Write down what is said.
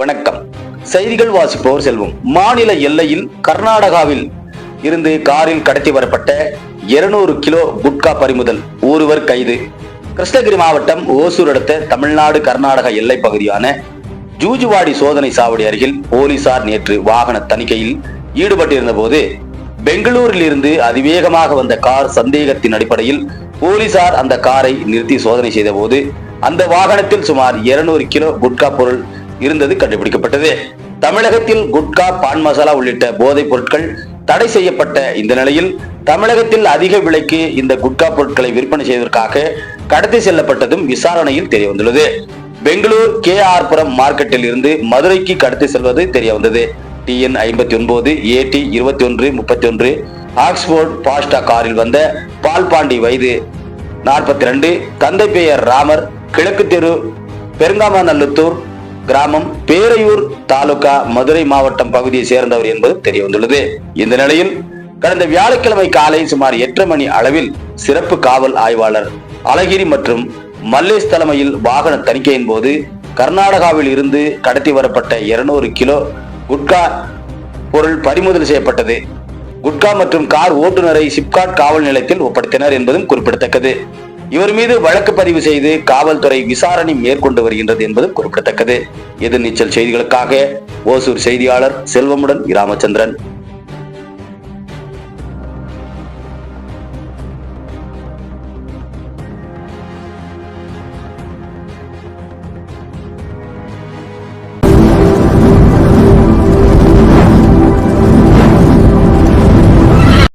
வணக்கம். செய்திகள் வாசிப்போர் செல்வம். மாநில எல்லையில் கர்நாடகாவில் இருந்து காரில் கடத்தி வரப்பட்ட 200 கிலோ குட்கா பறிமுதல். ஒருவர் கைது. கிருஷ்ணகிரி மாவட்டம் ஓசூர் அடுத்த தமிழ்நாடு கர்நாடக எல்லை பகுதியான ஜூஜுவாடி சோதனை சாவடி அருகில் போலீசார் நேற்று வாகன தணிக்கையில் ஈடுபட்டிருந்த போது பெங்களூரில் இருந்து அதிவேகமாக வந்த கார் சந்தேகத்தின் அடிப்படையில் போலீசார் அந்த காரை நிறுத்தி சோதனை செய்த போது அந்த வாகனத்தில் சுமார் 200 கிலோ குட்கா பொருள் இருந்தது கண்டுபிடிக்கப்பட்டது. தமிழகத்தில் குட்கா பான் மசாலா உள்ளிட்ட போதைப் பொருட்கள் தடை செய்யப்பட்ட இந்த நிலையில் தமிழகத்தில் அதிக விலைக்கு இந்த குட்கா பொருட்களை விற்பனை செய்வதற்காக கடத்தி செல்லப்பட்டதும் விசாரணையில் தெரியவந்துள்ளது. பெங்களூர் கே ஆர் புரம் மார்க்கெட்டில் இருந்து மதுரைக்கு கடத்தி செல்வது தெரியவந்தது. டிஎன் ஐம்பத்தி ஒன்பது ஏடி இருபத்தி ஒன்று முப்பத்தி ஒன்று ஆக்ஸ்போர்ட் பாஸ்டா காரில் வந்த பால்பாண்டி வயது நாற்பத்தி ரெண்டு தந்தை பெயர் ராமர் கிழக்கு தெரு பெருங்காமநல்லத்தூர் கிராமம் பேரையூர் தாலுகா மதுரை மாவட்டம் பகுதியை சேர்ந்தவர் என்பது தெரிய வந்துள்ளது இந்த நிலையில் கடந்த வியாழக்கிழமை காலை சுமார் எட்டு மணி அளவில் சிறப்பு காவல் ஆய்வாளர் அழகிரி மற்றும் மல்லேஷ் தலைமையில் வாகன தணிக்கையின் போது கர்நாடகாவில் இருந்து கடத்தி வரப்பட்ட 200 கிலோ குட்கா பொருள் பறிமுதல் செய்யப்பட்டது. குட்கா மற்றும் கார் ஓட்டுநரை சிப்காட் காவல் நிலையத்தில் ஒப்படைத்தனர் என்பதும் குறிப்பிடத்தக்கது. இவர் மீது வழக்கு பதிவு செய்து காவல்துறை விசாரணை மேற்கொண்டு வருகின்றது என்பதும் குறிப்பிடத்தக்கது. எதிர்நீச்சல் செய்திகளுக்காக ஓசூர் செய்தியாளர் செல்வமுடன் ராமச்சந்திரன்